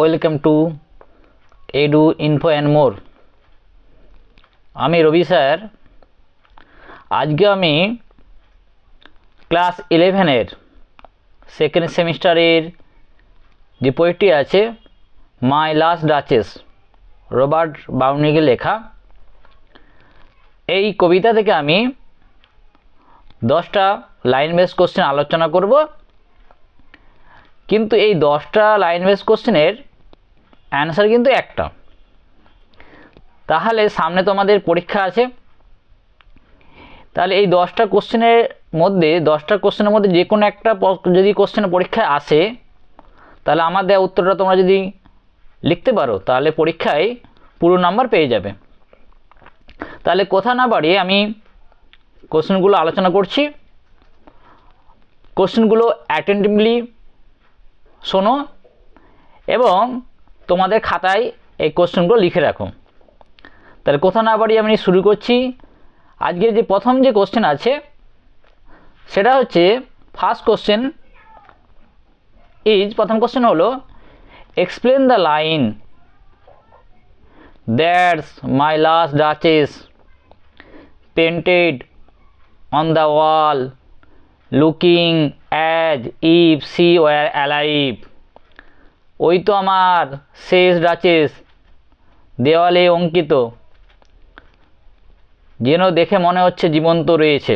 Welcome to edu info and more. আমি Rabi sir. আজকে আমি ক্লাস ইলেভেনের সেকেন্ড সেমিস্টারের যে পোয়েট্রি আছে, মাই লাস্ট ডাচেস, রবার্ট বাউনিকে লেখা, এই কবিতা থেকে আমি দশটা লাইন বেস কোশ্চেন আলোচনা করব। কিন্তু এই দশটা লাইন বেস কোশ্চেনের অ্যান্সার কিন্তু একটা। তাহলে সামনে তোমাদের পরীক্ষা আছে। তাহলে এই দশটা কোশ্চেনের মধ্যে, দশটা কোশ্চেনের মধ্যে যে কোনো একটা যদি কোশ্চেন পরীক্ষায় আসে, তাহলে আমার দেওয়া উত্তরটা তোমরা যদি লিখতে পারো, তাহলে পরীক্ষায় পুরো নাম্বার পেয়ে যাবে। তাহলে কথা না বাড়িয়ে আমি কোশ্চেনগুলো আলোচনা করছি। কোশ্চেনগুলো অ্যাটেন্টিভলি শোনো এবং তোমাদের খাতায় এই কোশ্চেনগুলো লিখে রাখো। তাহলে কথা না বাড়িয়ে আমি শুরু করছি। আজকের যে প্রথম যে কোশ্চেন আছে, সেটা হচ্ছে ফার্স্ট কোশ্চেন ইজ প্রথম কোশ্চেন হলো explain the line that's my last duchess painted on the wall looking as if she were alive ওই তো আমার শেষ ডাচেস দেওয়ালে অঙ্কিত। যেন দেখে মনে হচ্ছে জীবন্ত রয়েছে।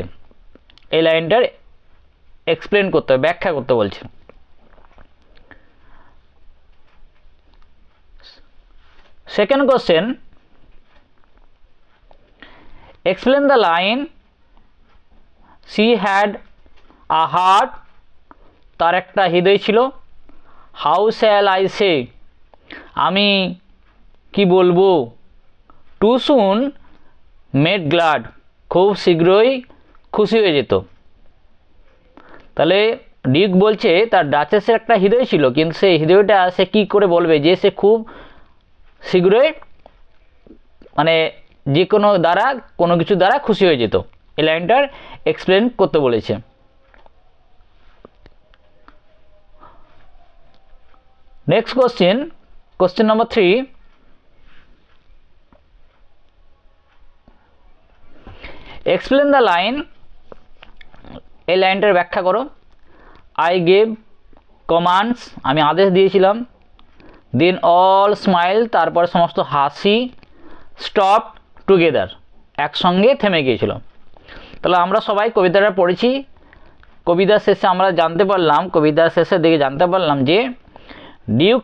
এই লাইনটার এক্সপ্লেন করতে হবে, ব্যাখ্যা করতে বলছে। Second question explain the line she had a heart তার একটা হৃদয় ছিল হাউ শ্যাল আই সে আমি কি বলব? টু সুন মেড গ্লাড খুব শীঘ্রই খুশি হয়ে যেত। তাহলে ডিউক বলছে, তার ডাচেসের একটা হৃদয় ছিল, কিন্তু সেই হৃদয়টা সে কী করে বলবে যে সে খুব শীঘ্রই মানে যে কোনো দ্বারা, কোনো কিছু দ্বারা খুশি হয়ে যেত। এই লাইনটার এক্সপ্লেন করতে বলেছে। Next question question number three explain the line এই লাইনটার ব্যাখ্যা করো। আই গেভ কমান্ডস আমি আদেশ দিয়েছিলাম। দেন অল স্মাইল তারপর সমস্ত হাসি স্টপ টুগেদার একসঙ্গে থেমে গিয়েছিল তাহলে আমরা সবাই কবিতাটা পড়েছি। কবিতার শেষে আমরা জানতে পারলাম, কবিতার শেষের দিকে জানতে পারলাম যে ডিউক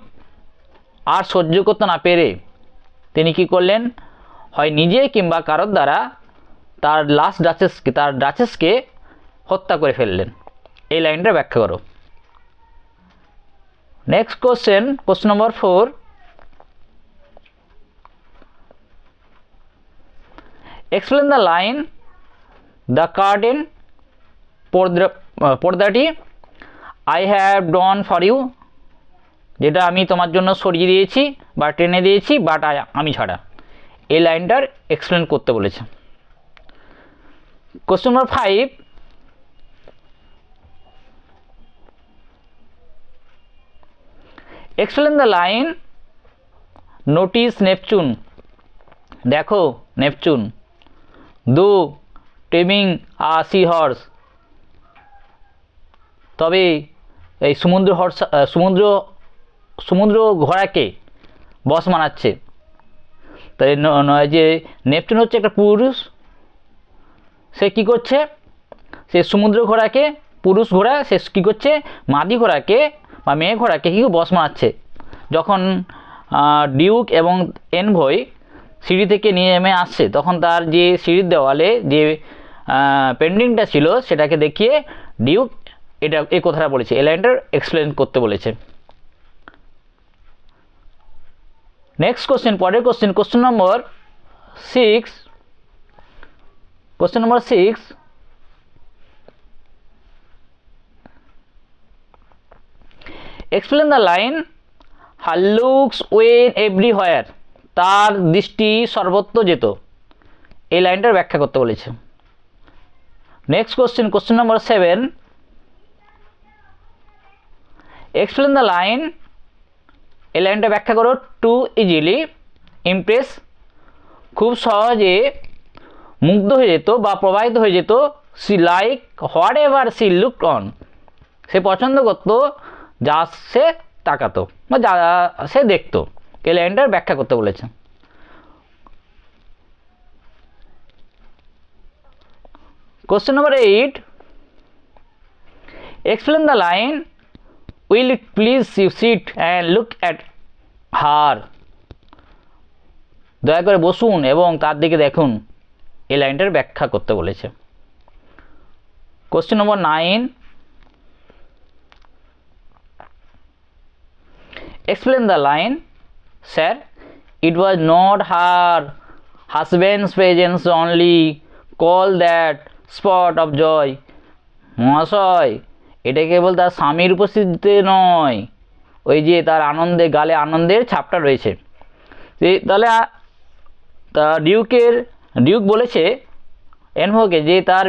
আর সহ্য করতে না পেরে তিনি কি করলেন? হয় নিজে কিংবা কারোর দ্বারা তার লাস্ট ডাচেসকে তার ডাচেসকে হত্যা করে ফেললেন। এই লাইনটা ব্যাখ্যা করো। Next question question number four explain the line the curtain পর্দা পর্দাটি I have drawn for you যেটা আমি তোমার জন্য সরিয়ে দিয়েছি বা টেনে দিয়েছি বাট আমি ছাড়া। এই লাইনটার এক্সপ্লেন করতে বলেছে। Question number five explain the line notice Neptune দেখো Neptune though taming a sea horse তবে এই সমুদ্র হর্স সমুদ্র সমুদ্র ঘোড়াকে বস মানাচ্ছে। তাই ন- নয় যে নেপচুন হচ্ছে একটা পুরুষ, সে কি করছে? সে সমুদ্র ঘোড়াকে পুরুষ ঘোড়া, সে কী করছে? মাদি ঘোড়াকে বা মেয়ে ঘোড়াকে কি বস মানাচ্ছে। যখন ডিউক এবং এনভয় সিঁড়ি থেকে নিয়ে নেমে আসছে, তখন তার যে সিঁড়ির দেওয়ালে যে পেন্ডিংটা ছিল, সেটাকে দেখিয়ে ডিউক এটা এই কথাটা বলেছে এই লাইনটার এক্সপ্লেন করতে বলেছে। নেক্সট কোশ্চেন পরের question question number six question number six explain the line her looks went everywhere তার দৃষ্টি সর্বত্র যেত। এই লাইনটার ব্যাখ্যা করতে বলেছে। Next question question number seven explain the line এই লাইনটা ব্যাখ্যা করো টু ইজিলি ইমপ্রেস খুব সহজে মুগ্ধ হয়ে যেত বা প্রবাহিত হয়ে যেত she like whatever she look on সে পছন্দ করতো, যা সে তাকাতো বা যা সে দেখতো এই লাইনটার ব্যাখ্যা করতে বলেছে Question number 8. Explain the line. Will it please you sit and look at her? দয়া করে বসুন এবং তার দিকে দেখুন এই লাইনটার ব্যাখ্যা করতে বলেছে question number nine explain the line sir it was not her husband's presence only call that spot of joy মহাশয় এটা কেবল তার স্বামীর উপস্থিতিতে নয়, ওই যে তার আনন্দে, গালে আনন্দের ছাপটা রয়েছে। তাহলে তা ডিউকের, ডিউক বলেছে এনভোকে যে তার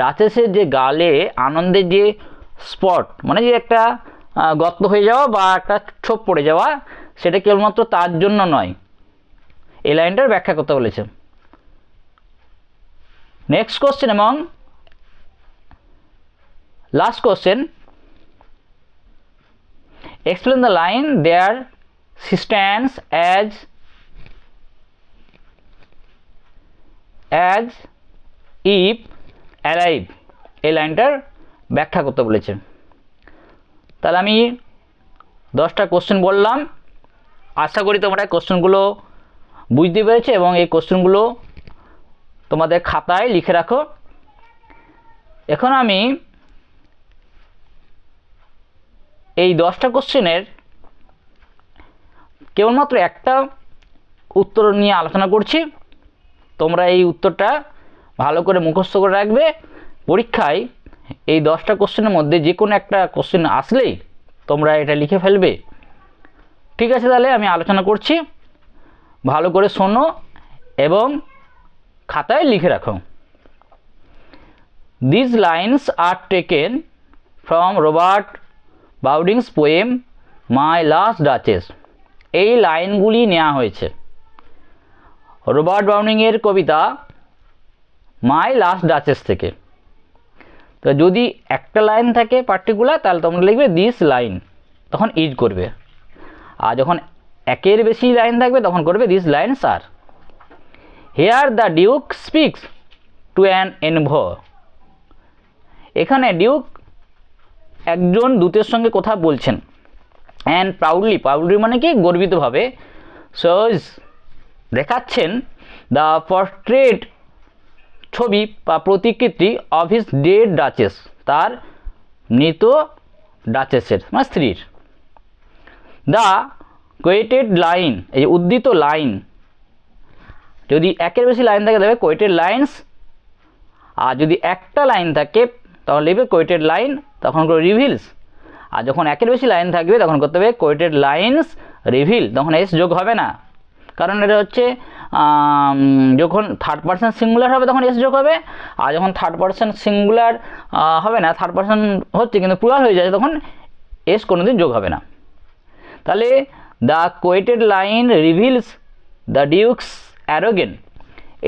ডাচেসের যে গালে আনন্দের যে স্পট মানে যে একটা গর্ত হয়ে যাওয়া বা একটা ছোপ পড়ে যাওয়া, সেটা কেবলমাত্র তার জন্য নয়। এই লাইনটার ব্যাখ্যা করতে বলেছে। নেক্সট কোশ্চেন এবং last question explain the line there stands as as if alive. এই লাইনটার ব্যাখ্যা করতে বলেছে। তাহলে আমি দশটা কোশ্চেন বললাম। আশা করি তোমরা কোশ্চেনগুলো বুঝতে পেরেছ এবং এই কোশ্চেনগুলো তোমাদের খাতায় লিখে রাখো। এখন আমি এই দশটা কোশ্চেনের কেবলমাত্র একটা উত্তর নিয়ে আলোচনা করছি। তোমরা এই উত্তরটা ভালো করে মুখস্থ করে রাখবে। পরীক্ষায় এই দশটা কোশ্চেনের মধ্যে যে কোনো একটা কোশ্চেন আসলেই তোমরা এটা লিখে ফেলবে। ঠিক আছে তাহলে আমি আলোচনা করছি। ভালো করে শোনো এবং খাতায় লিখে রাখো। This lines are taken from Robert Browning's poem, my last duchess, এই লাইনগুলি নেওয়া হয়েছে। রবার্ট বাউনিংয়ের কবিতা, মাই লাস্ট ডাচেস থেকে। তো যদি একটা লাইন থাকে পার্টিকুলার, তাহলে তোমরা লিখবে, দিস লাইন তখন ইজ করবে। আর যখন একের বেশি লাইন থাকবে, তখন করবে, this lines are here the duke speaks to an envoy এখানে ডিউক একজন দূতের সঙ্গে কথা বলছেন। অ্যান্ড প্রাউডলি প্রাউডলি মানে কি? গর্বিতভাবে। সোজ দেখাচ্ছেন দ্য পর্ট্রেট ছবি বা প্রতিকৃতি অফ হিস ডেড ডাচেস তার মৃত ডাচেসের মানে স্ত্রীর। দ্য কোয়েটেড লাইন এই যে উদ্ধৃত লাইন যদি একের বেশি লাইন থাকে তবে কোয়েটেড লাইন্স আর যদি একটা লাইন থাকে তখন লিখবে কোয়েটেড লাইন তখন করে রিভিলস আর যখন একের বেশি লাইন থাকবে, তখন করতে হবে কোয়েটেড লাইন্স রিভিল তখন এস যোগ হবে না। কারণ এটা হচ্ছে যখন থার্ড পার্সন সিঙ্গুলার হবে, তখন এস যোগ হবে। আর যখন থার্ড পার্সন সিঙ্গুলার হবে না থার্ড পার্সন হচ্ছে কিন্তু প্লুরাল হয়ে যাচ্ছে তখন এস কোনোদিন যোগ হবে না। তাহলে the quoted line reveals the duke's arrogance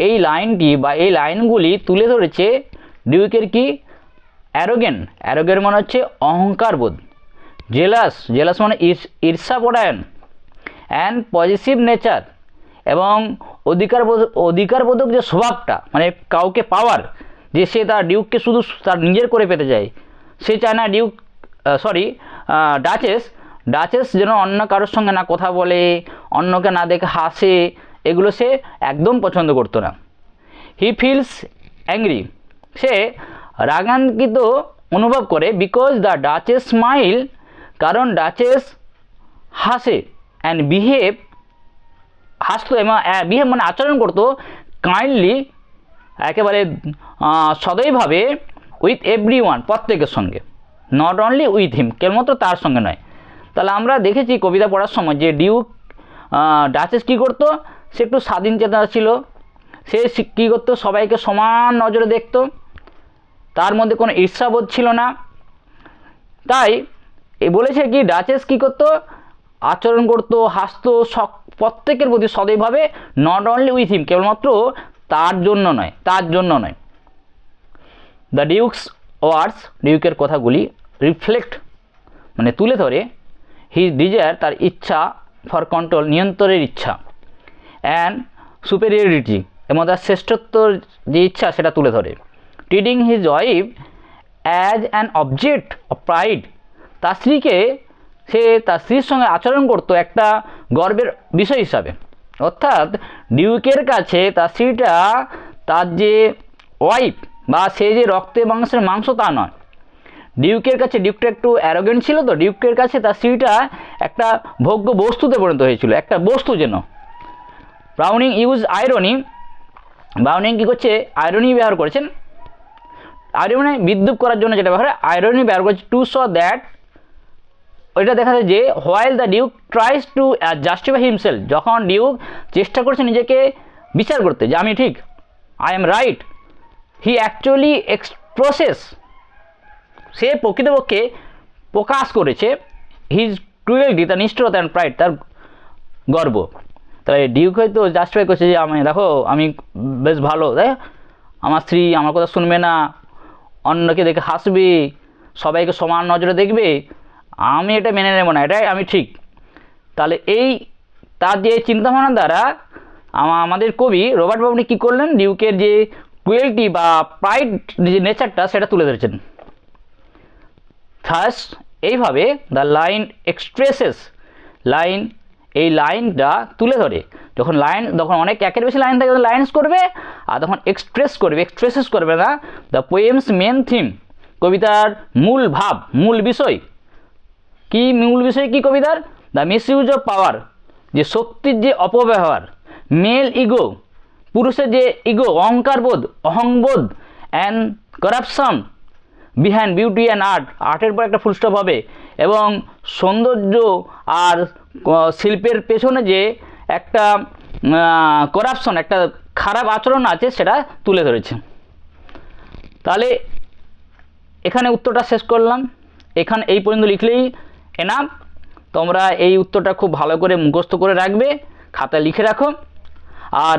এই লাইনটি বা এই লাইনগুলি তুলে ধরেছে ডিউকের কি? অ্যারোগেন অ্যারোগেন মানে হচ্ছে অহংকারবোধ জেলাস জেলাস মানে ঈর্ষ- ঈর্ষাপরায়ণ অ্যান্ড পজিটিভ নেচার এবং অধিকারবোধ অধিকারবোধক যে স্বভাবটা মানে কাউকে পাওয়ার, যে সে তার ডিউককে শুধু তার নিজের করে পেতে চায়, সে চায় না ডিউক সরি ডাচেস। ডাচেস যেন অন্য কারোর সঙ্গে না কথা বলে, অন্যকে না দেখে হাসে, এগুলো সে একদম পছন্দ করতো না। হি ফিলস অ্যাংরি সে রাগান্বিত অনুভব করে বিকজ দ্য ডাচেস স্মাইল কারণ ডাচেস হাসে অ্যান্ড বিহেভ হাসতো এবং বিহেভ মানে আচরণ করতো কাইন্ডলি একেবারে সদয়ভাবে উইথ এভরি ওয়ান প্রত্যেকের সঙ্গে। নট অনলি উইথ হিম কেবলমাত্র তার সঙ্গে নয়। তাহলে আমরা দেখেছি কবিতা পড়ার সময় যে ডিউক ডাচেস কী করতো? সে একটু স্বাধীন চেতনা ছিল। সে কী করতো? সবাইকে সমান নজরে দেখতো। তার মধ্যে কোনো ঈর্ষাবোধ ছিল না। তাই এ বলেছে কি ডাচেস কী করতো? আচরণ করতো, হাসতো প্রত্যেকের প্রতি সদয়ভাবে নট অনলি উইথ হিম কেবলমাত্র তার জন্য নয়, তার জন্য নয়। দ্য ডিউকস ওয়ার্ডস ডিউকের কথাগুলি রিফ্লেক্ট মানে তুলে ধরে হি ডিজায়ার তার ইচ্ছা ফর কন্ট্রোল নিয়ন্ত্রণের ইচ্ছা অ্যান্ড সুপেরিয়রিটি এবং তার শ্রেষ্ঠত্বর যে ইচ্ছা, সেটা তুলে ধরে। Treating his wife as an object of pride তার স্ত্রীকে সে তার স্ত্রীর সঙ্গে আচরণ করতো একটা গর্বের বিষয় হিসাবে। অর্থাৎ ডিউকের কাছে তার স্ত্রীটা তার যে ওয়াইফ বা সে যে রক্তে মাংসের মাংস তা নয়। ডিউকের কাছে ডিউকটা একটু অ্যারোগেন্ট ছিল তো, ডিউকের কাছে তার স্ত্রীটা একটা ভোগ্য বস্তুতে পরিণত হয়েছিল, একটা বস্তু যেন। ব্রাউনিং ইউজ আয়রনি ব্রাউনিং কী করছে? আয়রনি ব্যবহার করেছেন। আয়রনি বিদ্যুৎ করার জন্য যেটা ব্যবহার আয়রনি ব্যবহার করছে টু স দ্যাট ওইটা দেখা যায় যে while the duke tries to justify himself যখন ডিউক চেষ্টা করছে নিজেকে বিচার করতে যে আমি ঠিক I am right he actually expresses সে প্রকৃতপক্ষে প্রকাশ করেছে হিজ ক্রুয়েলটি তার নিষ্ঠুরতা অ্যান্ড প্রাইড তার গর্ব। তাই ডিউক হয়তো জাস্টিফাই করছে যে আমি, দেখো, আমি বেশ ভালো, তাই আমার স্ত্রী আমার কথা শুনবে না অন্যকে দেখে হাসবে, সবাইকে সমান নজরে দেখবে, আমি এটা মেনে নেব না, এটাই আমি ঠিক। তাহলে এই, তার যে চিন্তাভাবনার দ্বারা আমাদের কবি রবার্ট বাবুনি কী করলেন? ডিউকের যে কুয়েলটি বা প্রাইড যে নেচারটা সেটা তুলে ধরেছেন। থাস এইভাবে দ্য লাইন এক্সপ্রেসেস লাইন এই লাইনটা তুলে ধরে। যখন লাইন, যখন অনেক একের বেশি লাইন থাকে লাইন্স করবে, আর তখন এক্সপ্রেস করবে এক্সপ্রেসেস করবে না। দ্য পোয়েমস মেন থিম কবিতার মূল ভাব, মূল বিষয়। কি মূল বিষয় কি কবিতার? দ্য মিসইউজ অফ পাওয়ার যে শক্তির যে অপব্যবহার মেল ইগো পুরুষের যে ইগো অহংকারবোধ, অহংবোধ and corruption behind beauty and art আর্টের পর একটা ফুলস্টপ হবে। এবং সৌন্দর্য আর শিল্পের পেছনে যে একটা করাপশন একটা খারাপ আচরণ আছে, সেটা তুলে ধরেছে। তাহলে এখানে উত্তরটা শেষ করলাম। এখানে, এই পর্যন্ত লিখলেই এনাম তোমরা এই উত্তরটা খুব ভালো করে মুখস্থ করে রাখবে খাতায় লিখে রাখো। আর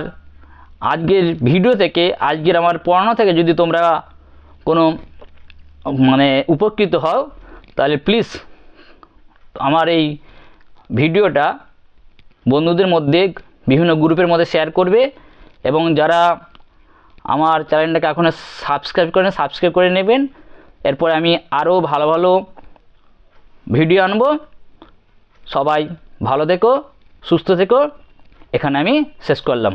আজকের ভিডিও থেকে, আজকের আমার পড়ানো থেকে যদি তোমরা কোনো মানে উপকৃত হও, তাহলে প্লিজ আমার এই ভিডিওটা বন্ধুদের মধ্যে বিভিন্ন গ্রুপের মধ্যে শেয়ার করবে এবং যারা আমার চ্যানেলটাকে এখনও সাবস্ক্রাইব করেন সাবস্ক্রাইব করে নেবেন। এরপর আমি আরও ভালো ভালো ভিডিও আনব। সবাই ভালো থেকো, সুস্থ থেকো। এখানে আমি শেষ করলাম।